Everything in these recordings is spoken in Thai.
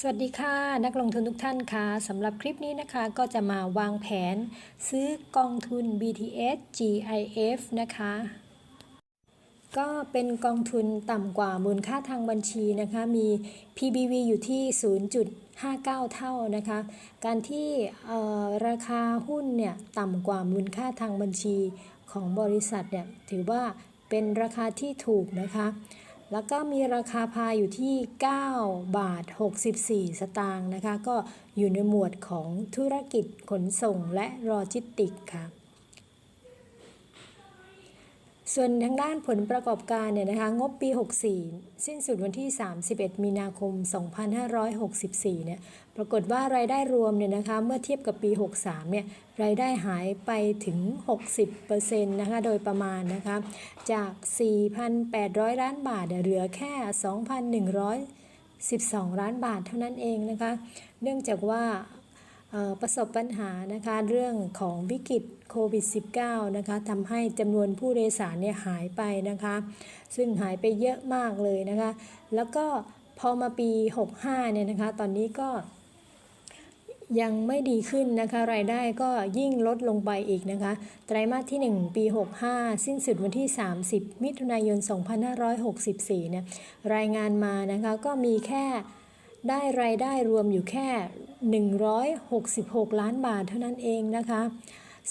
สวัสดีค่ะ นักลงทุนทุกท่านค่ะสำหรับคลิปนี้นะคะก็จะมาวางแผนซื้อกองทุน BTS GIF นะคะ ก็เป็นกองทุนต่ำกว่ามูลค่าทางบัญชีนะคะมี PBV อยู่ที่ 0.59 เท่านะคะการที่ราคาหุ้นเนี่ยต่ำกว่ามูลค่าทางบัญชีของบริษัทเนี่ยถือว่าเป็นราคาที่ถูกนะคะแล้วก็มีราคาพาอยู่ที่ 9 บาท 64 สตางค์นะคะ ก็อยู่ในหมวดของธุรกิจขนส่งและโลจิสติกส์ค่ะ ส่วนทางด้านผลประกอบการเนี่ยนะคะงบปี 64 สิ้นสุดวันที่ 31 มีนาคม 2564 เนี่ยปรากฏว่ารายได้รวมเนี่ยนะคะเมื่อเทียบกับปี 63 เนี่ยรายได้หายไปถึง 60%นะคะโดยประมาณนะคะจาก 4,800 ล้านบาทเหลือแค่ 2,112 ล้านบาทเท่านั้นเองนะคะ เนื่องจากว่า ประสบปัญหานะคะเรื่องของวิกฤตโควิด -19 นะคะทำให้จำนวนผู้โดยสารเนี่ยหายไปนะคะ ซึ่งหายไปเยอะมากเลยนะคะ แล้วก็พอมาปี 65 เนี่ยนะคะ ตอนนี้ก็ยังไม่ดีขึ้นนะคะ รายได้ก็ยิ่งลดลงไปอีกนะคะ ไตรมาสที่ 1 ปี 65 สิ้นสุดวันที่ 30 มิถุนายน 2564 เนี่ย รายงานมานะคะ ก็มีแค่ ได้รายได้รวมอยู่แค่ 166 ล้านบาทเท่านั้นเองนะคะ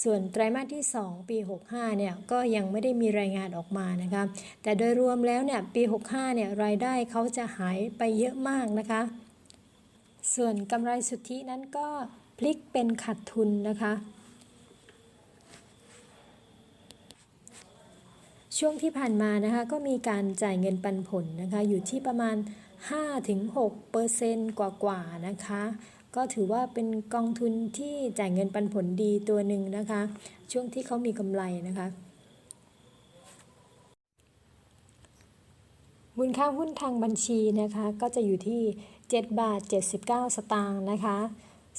ส่วนไตรมาสที่ 2 ปี 65 เนี่ยก็ยังไม่ได้มีรายงานออกมานะคะ แต่โดยรวมแล้วเนี่ยปี 65 เนี่ยรายได้เขาจะหายไปเยอะมากนะคะ ส่วนกำไรสุทธินั้นก็พลิกเป็นขาดทุนนะคะช่วงที่ผ่านมานะคะก็มีการจ่ายเงินปันผลนะคะอยู่ที่ประมาณ 5-6เปอร์เซนต์กว่าๆนะคะ ก็ถือว่าเป็นกองทุนที่จ่ายเงินปันผลดีตัวหนึ่งนะคะ ช่วงที่เขามีกำไรนะคะมูลค่าหุ้นทางบัญชีนะคะ ก็จะอยู่ที่ 7 บาท 79 สตางค์นะคะ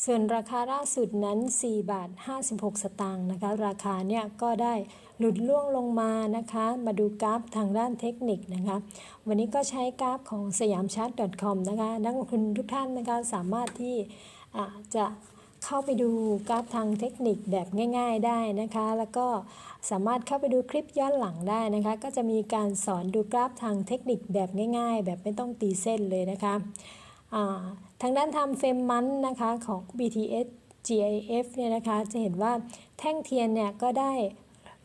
ส่วนราคาล่าสุดนั้น4บาท56 สตางค์นะคะ ราคาเนี่ยก็ได้หลุดล่วงลงมานะคะ มาดูกราฟทางด้านเทคนิคนะคะ วันนี้ก็ใช้กราฟของสยามชาร์ต .com นะคะ นักลงทุนทุกท่านนะคะสามารถที่จะเข้าไปดูกราฟทางเทคนิคแบบง่าย ๆได้นะคะ แล้วก็สามารถเข้าไปดูคลิปย้อนหลังได้นะคะ ก็จะมีการสอนดูกราฟทางเทคนิคแบบง่าย ๆ แบบไม่ต้องตีเส้นเลยนะคะ ทางด้านทำเฟรมมันนะคะของ BTS GIF เนี่ยนะคะจะเห็นว่าแท่งเทียนเนี่ยก็ได้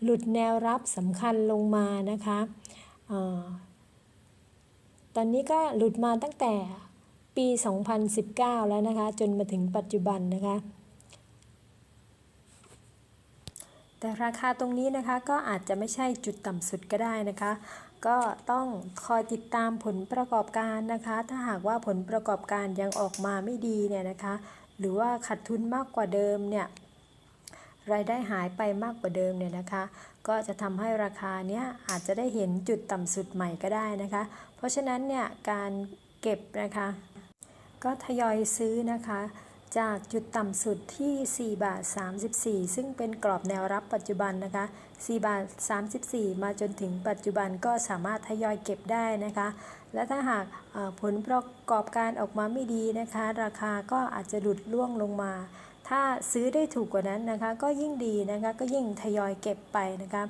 หลุดแนวรับสำคัญลงมานะคะอตอนนี้ก็หลุดมาตั้งแต่ปี 2019 แล้วนะคะ จนมาถึงปัจจุบันนะคะ แต่ราคาตรงนี้นะคะก็อาจจะไม่ใช่จุดต่ำสุดก็ได้นะคะ ก็ต้องคอยติดตามผลประกอบการนะคะ ถ้าหากว่าผลประกอบการยังออกมาไม่ดีเนี่ยนะคะ หรือว่าขาดทุนมากกว่าเดิมเนี่ยรายได้หายไปมากกว่าเดิมเนี่ยนะคะ ก็จะทำให้ราคาเนี้ยอาจจะได้เห็นจุดต่ำสุดใหม่ก็ได้นะคะ เพราะฉะนั้นเนี่ยการเก็บนะคะ ก็ทยอยซื้อนะคะ จากจุดต่ำสุดที่ 4 บาท 34 ซึ่งเป็นกรอบแนวรับปัจจุบันนะคะ 4 บาท 34 มาจนถึงปัจจุบันก็สามารถทยอยเก็บได้นะคะ และถ้าหากผลประกอบการออกมาไม่ดีนะคะ ราคาก็อาจจะหลุดล่วงลงมา ถ้าซื้อได้ถูกกว่านั้นนะคะ ก็ยิ่งดีนะคะ ก็ยิ่งทยอยเก็บไปนะคะ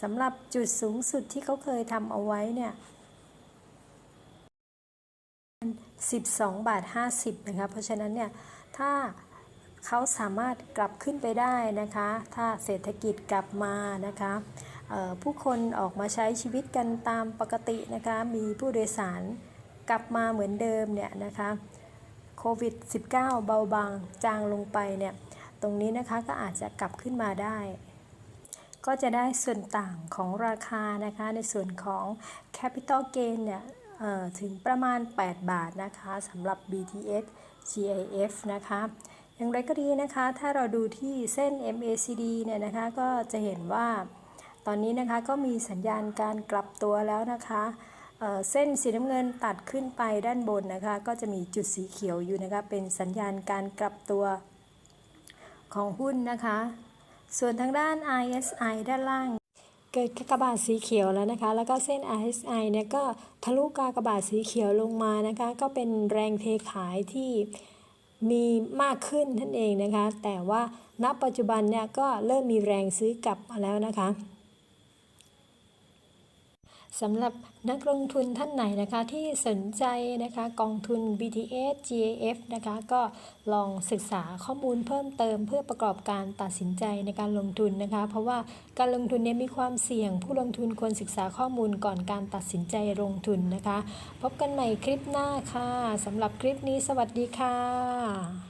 สำหรับจุดสูงสุดที่เขาเคยทำเอาไว้เนี่ย12 บาท 50 นะคะ เพราะฉะนั้นเนี่ย ถ้าเขาสามารถกลับขึ้นไปได้นะคะ ถ้าเศรษฐกิจกลับมานะคะผู้คนออกมาใช้ชีวิตกันตามปกตินะคะ มีผู้โดยสารกลับมาเหมือนเดิมเนี่ยนะคะโควิด -19 เบาบางจางลงไปเนี่ย ตรงนี้นะคะก็อาจจะกลับขึ้นมาได้ ก็จะได้ส่วนต่างของราคานะคะ ในส่วนของ Capital Gain เนี่ย ถึงประมาณ 8 บาทนะคะสำหรับ BTS GIF นะคะอย่างไรก็ดีนะคะ ถ้าเราดูที่เส้น MACD เนี่ยนะคะ ก็จะเห็นว่าตอนนี้นะคะก็มีสัญญาณการกลับตัวแล้วนะคะเเส้นสีน้ำเงินตัดขึ้นไปด้านบนนะคะ ก็จะมีจุดสีเขียวอยู่นะคะ เป็นสัญญาณการกลับตัวของหุ้นนะคะ ส่วนทางด้าน ISI ด้านล่าง เกิดกากบาทสีเขียวแล้วนะคะ แล้วก็เส้น RSI เนี่ยก็ทะลุกากบาทสีเขียวลงมานะคะ ก็เป็นแรงเทขายที่มีมากขึ้นนั่นเองนะคะ แต่ว่าณปัจจุบันเนี่ยก็เริ่มมีแรงซื้อกลับมาแล้วนะคะ สำหรับนักลงทุนท่านไหนนะคะที่สนใจนะคะกองทุน BTS GAF นะคะก็ลองศึกษาข้อมูลเพิ่มเติม เพื่อประกอบการตัดสินใจในการลงทุนนะคะ เพราะว่าการลงทุนเนี่ยมีความเสี่ยง ผู้ลงทุนควรศึกษาข้อมูลก่อนการตัดสินใจลงทุนนะคะ พบกันใหม่คลิปหน้าค่ะสำหรับคลิปนี้สวัสดีค่ะ